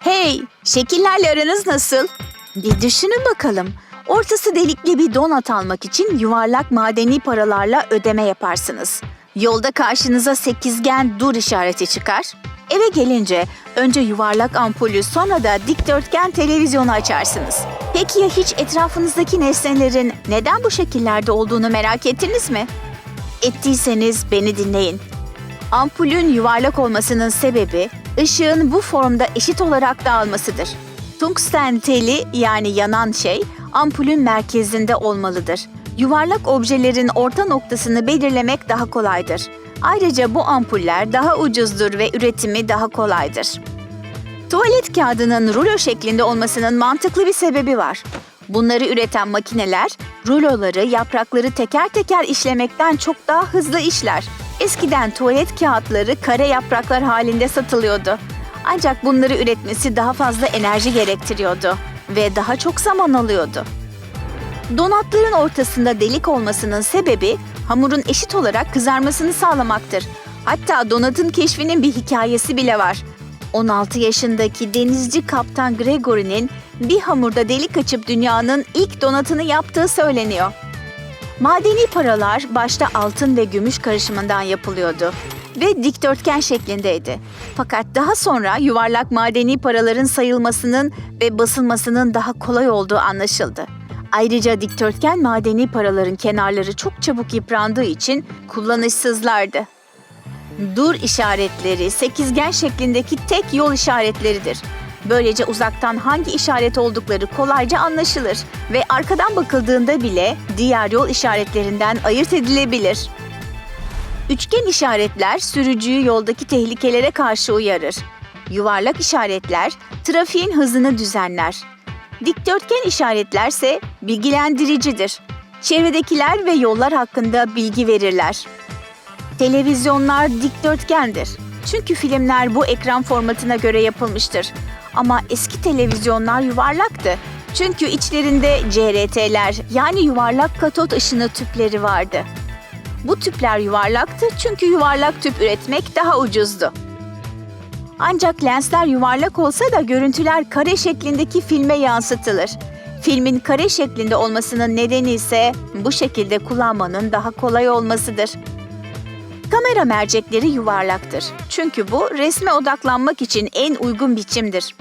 Hey, şekillerle aranız nasıl? Bir düşünün bakalım. Ortası delikli bir donat almak için yuvarlak madeni paralarla ödeme yaparsınız. Yolda karşınıza sekizgen dur işareti çıkar. Eve gelince önce yuvarlak ampulü sonra da dikdörtgen televizyonu açarsınız. Peki ya hiç etrafınızdaki nesnelerin neden bu şekillerde olduğunu merak ettiniz mi? Ettiyseniz beni dinleyin. Ampulün yuvarlak olmasının sebebi ışığın bu formda eşit olarak dağılmasıdır. Tungsten teli yani yanan şey ampulün merkezinde olmalıdır. Yuvarlak objelerin orta noktasını belirlemek daha kolaydır. Ayrıca bu ampuller daha ucuzdur ve üretimi daha kolaydır. Tuvalet kağıdının rulo şeklinde olmasının mantıklı bir sebebi var. Bunları üreten makineler ruloları, yaprakları teker teker işlemekten çok daha hızlı işler. Eskiden tuvalet kağıtları kare yapraklar halinde satılıyordu. Ancak bunları üretmesi daha fazla enerji gerektiriyordu ve daha çok zaman alıyordu. Donatların ortasında delik olmasının sebebi hamurun eşit olarak kızarmasını sağlamaktır. Hatta donatın keşfinin bir hikayesi bile var. 16 yaşındaki denizci kaptan Gregory'nin bir hamurda delik açıp dünyanın ilk donatını yaptığı söyleniyor. Madeni paralar başta altın ve gümüş karışımından yapılıyordu ve dikdörtgen şeklindeydi. Fakat daha sonra yuvarlak madeni paraların sayılmasının ve basılmasının daha kolay olduğu anlaşıldı. Ayrıca dikdörtgen madeni paraların kenarları çok çabuk yıprandığı için kullanışsızlardı. Dur işaretleri sekizgen şeklindeki tek yol işaretleridir. Böylece uzaktan hangi işaret oldukları kolayca anlaşılır ve arkadan bakıldığında bile diğer yol işaretlerinden ayırt edilebilir. Üçgen işaretler sürücüyü yoldaki tehlikelere karşı uyarır. Yuvarlak işaretler trafiğin hızını düzenler. Dikdörtgen işaretlerse bilgilendiricidir. Çevredekiler ve yollar hakkında bilgi verirler. Televizyonlar dikdörtgendir. Çünkü filmler bu ekran formatına göre yapılmıştır. Ama eski televizyonlar yuvarlaktı. Çünkü içlerinde CRT'ler yani yuvarlak katot ışını tüpleri vardı. Bu tüpler yuvarlaktı çünkü yuvarlak tüp üretmek daha ucuzdu. Ancak lensler yuvarlak olsa da görüntüler kare şeklindeki filme yansıtılır. Filmin kare şeklinde olmasının nedeni ise bu şekilde kullanmanın daha kolay olmasıdır. Kamera mercekleri yuvarlaktır. Çünkü bu resme odaklanmak için en uygun biçimdir.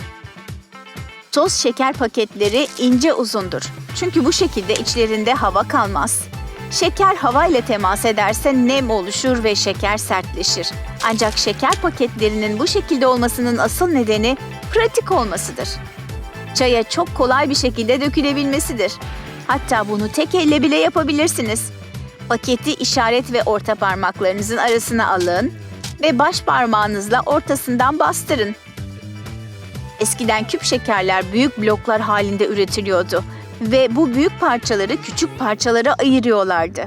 Toz şeker paketleri ince uzundur. Çünkü bu şekilde içlerinde hava kalmaz. Şeker havayla temas ederse nem oluşur ve şeker sertleşir. Ancak şeker paketlerinin bu şekilde olmasının asıl nedeni pratik olmasıdır. Çaya çok kolay bir şekilde dökülebilmesidir. Hatta bunu tek elle bile yapabilirsiniz. Paketi işaret ve orta parmaklarınızın arasına alın ve baş parmağınızla ortasından bastırın. Eskiden küp şekerler büyük bloklar halinde üretiliyordu ve bu büyük parçaları küçük parçalara ayırıyorlardı.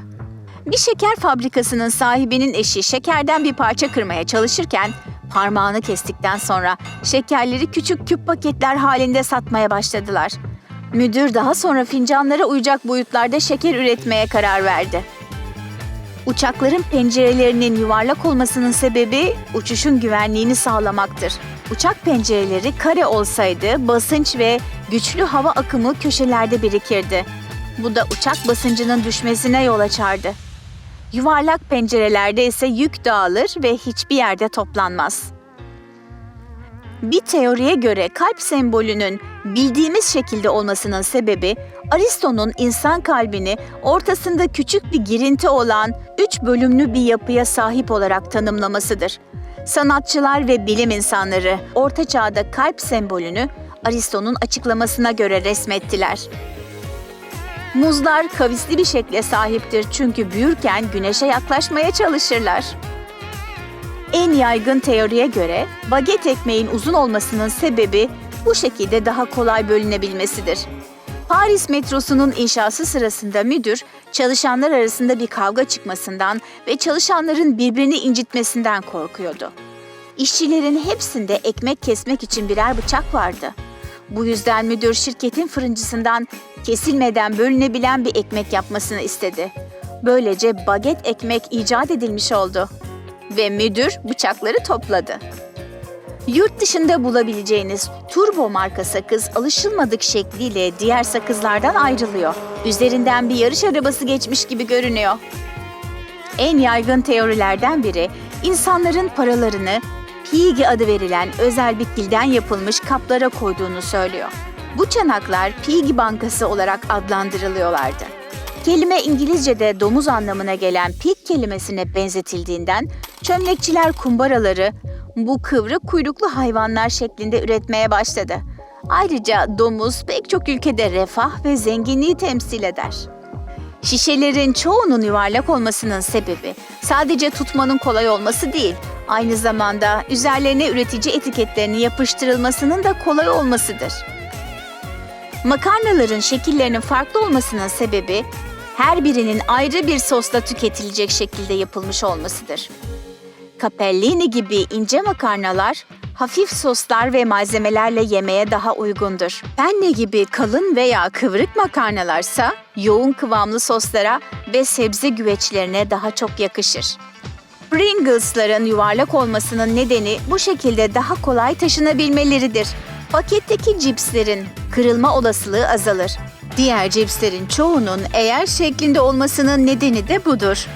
Bir şeker fabrikasının sahibinin eşi şekerden bir parça kırmaya çalışırken parmağını kestikten sonra şekerleri küçük küp paketler halinde satmaya başladılar. Müdür daha sonra fincanlara uyacak boyutlarda şeker üretmeye karar verdi. Uçakların pencerelerinin yuvarlak olmasının sebebi uçuşun güvenliğini sağlamaktır. Uçak pencereleri kare olsaydı basınç ve güçlü hava akımı köşelerde birikirdi. Bu da uçak basıncının düşmesine yol açardı. Yuvarlak pencerelerde ise yük dağılır ve hiçbir yerde toplanmaz. Bir teoriye göre kalp sembolünün bildiğimiz şekilde olmasının sebebi Aristo'nun insan kalbini ortasında küçük bir girinti olan üç bölümlü bir yapıya sahip olarak tanımlamasıdır. Sanatçılar ve bilim insanları Orta Çağ'da kalp sembolünü Aristo'nun açıklamasına göre resmettiler. Muzlar kavisli bir şekle sahiptir çünkü büyürken güneşe yaklaşmaya çalışırlar. En yaygın teoriye göre baget ekmeğin uzun olmasının sebebi bu şekilde daha kolay bölünebilmesidir. Paris metrosunun inşası sırasında müdür çalışanlar arasında bir kavga çıkmasından ve çalışanların birbirini incitmesinden korkuyordu. İşçilerin hepsinde ekmek kesmek için birer bıçak vardı. Bu yüzden müdür şirketin fırıncısından kesilmeden bölünebilen bir ekmek yapmasını istedi. Böylece baget ekmek icat edilmiş oldu. Ve müdür bıçakları topladı. Yurt dışında bulabileceğiniz Turbo marka sakız alışılmadık şekliyle diğer sakızlardan ayrılıyor. Üzerinden bir yarış arabası geçmiş gibi görünüyor. En yaygın teorilerden biri insanların paralarını Piggy adı verilen özel bir kilden yapılmış kaplara koyduğunu söylüyor. Bu çanaklar Piggy Bankası olarak adlandırılıyorlardı. Kelime İngilizce'de domuz anlamına gelen pig kelimesine benzetildiğinden çömlekçiler kumbaraları bu kıvrık kuyruklu hayvanlar şeklinde üretmeye başladı. Ayrıca domuz pek çok ülkede refah ve zenginliği temsil eder. Şişelerin çoğunun yuvarlak olmasının sebebi sadece tutmanın kolay olması değil, aynı zamanda üzerlerine üretici etiketlerinin yapıştırılmasının da kolay olmasıdır. Makarnaların şekillerinin farklı olmasının sebebi her birinin ayrı bir sosla tüketilecek şekilde yapılmış olmasıdır. Capellini gibi ince makarnalar hafif soslar ve malzemelerle yemeye daha uygundur. Penne gibi kalın veya kıvrık makarnalarsa yoğun kıvamlı soslara ve sebze güveçlerine daha çok yakışır. Pringles'ların yuvarlak olmasının nedeni bu şekilde daha kolay taşınabilmeleridir. Paketteki cipslerin kırılma olasılığı azalır. Diğer cipslerin çoğunun eğer şeklinde olmasının nedeni de budur.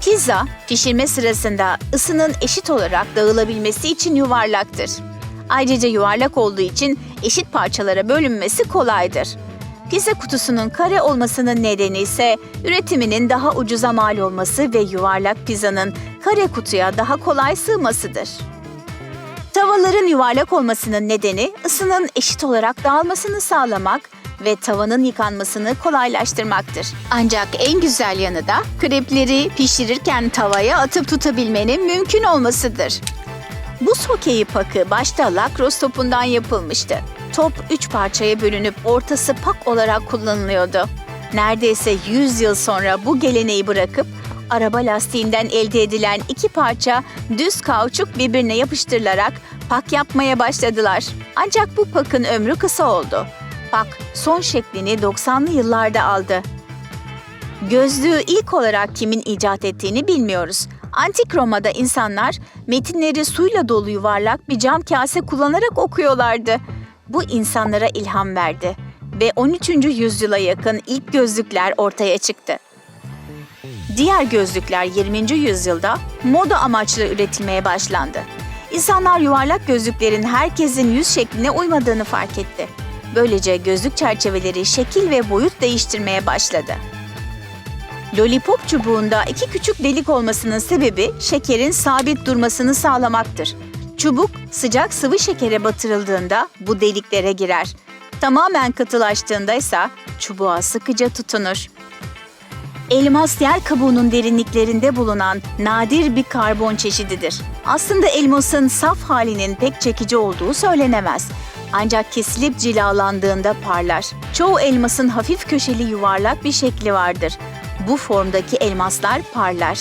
Pizza, pişirme sırasında ısının eşit olarak dağılabilmesi için yuvarlaktır. Ayrıca yuvarlak olduğu için eşit parçalara bölünmesi kolaydır. Pizza kutusunun kare olmasının nedeni ise üretiminin daha ucuza mal olması ve yuvarlak pizzanın kare kutuya daha kolay sığmasıdır. Tavaların yuvarlak olmasının nedeni ısının eşit olarak dağılmasını sağlamak ve tavanın yıkanmasını kolaylaştırmaktır. Ancak en güzel yanı da krepleri pişirirken tavaya atıp tutabilmenin mümkün olmasıdır. Buz hokeyi pakı başta lakros topundan yapılmıştı. Top üç parçaya bölünüp ortası pak olarak kullanılıyordu. Neredeyse 100 yıl sonra bu geleneği bırakıp araba lastiğinden elde edilen iki parça düz kauçuk birbirine yapıştırılarak pak yapmaya başladılar. Ancak bu pakın ömrü kısa oldu. Pak son şeklini 90'lı yıllarda aldı. Gözlüğü ilk olarak kimin icat ettiğini bilmiyoruz. Antik Roma'da insanlar metinleri suyla dolu yuvarlak bir cam kase kullanarak okuyorlardı. Bu insanlara ilham verdi ve 13. yüzyıla yakın ilk gözlükler ortaya çıktı. Diğer gözlükler 20. yüzyılda moda amaçlı üretilmeye başlandı. İnsanlar yuvarlak gözlüklerin herkesin yüz şekline uymadığını fark etti. Böylece gözlük çerçeveleri şekil ve boyut değiştirmeye başladı. Lollipop çubuğunda iki küçük delik olmasının sebebi şekerin sabit durmasını sağlamaktır. Çubuk sıcak sıvı şekere batırıldığında bu deliklere girer. Tamamen katılaştığında ise çubuğa sıkıca tutunur. Elmas yer kabuğunun derinliklerinde bulunan nadir bir karbon çeşididir. Aslında elmasın saf halinin pek çekici olduğu söylenemez. Ancak kesilip cilalandığında parlar. Çoğu elmasın hafif köşeli yuvarlak bir şekli vardır. Bu formdaki elmaslar parlar.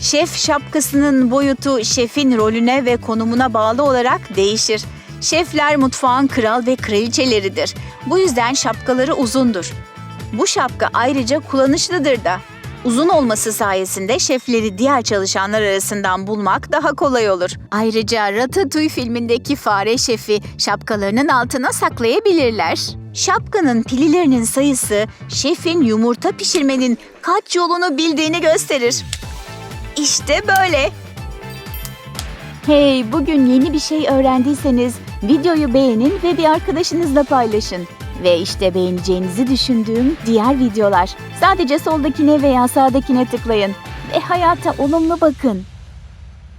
Şef şapkasının boyutu şefin rolüne ve konumuna bağlı olarak değişir. Şefler mutfağın kral ve kraliçeleridir. Bu yüzden şapkaları uzundur. Bu şapka ayrıca kullanışlıdır da. Uzun olması sayesinde şefleri diğer çalışanlar arasından bulmak daha kolay olur. Ayrıca Ratatouille filmindeki fare şefi şapkalarının altına saklayabilirler. Şapkanın pililerinin sayısı şefin yumurta pişirmenin kaç yolunu bildiğini gösterir. İşte böyle. Hey, bugün yeni bir şey öğrendiyseniz videoyu beğenin ve bir arkadaşınızla paylaşın. Ve işte beğeneceğinizi düşündüğüm diğer videolar. Sadece soldakine veya sağdakine tıklayın ve hayata olumlu bakın.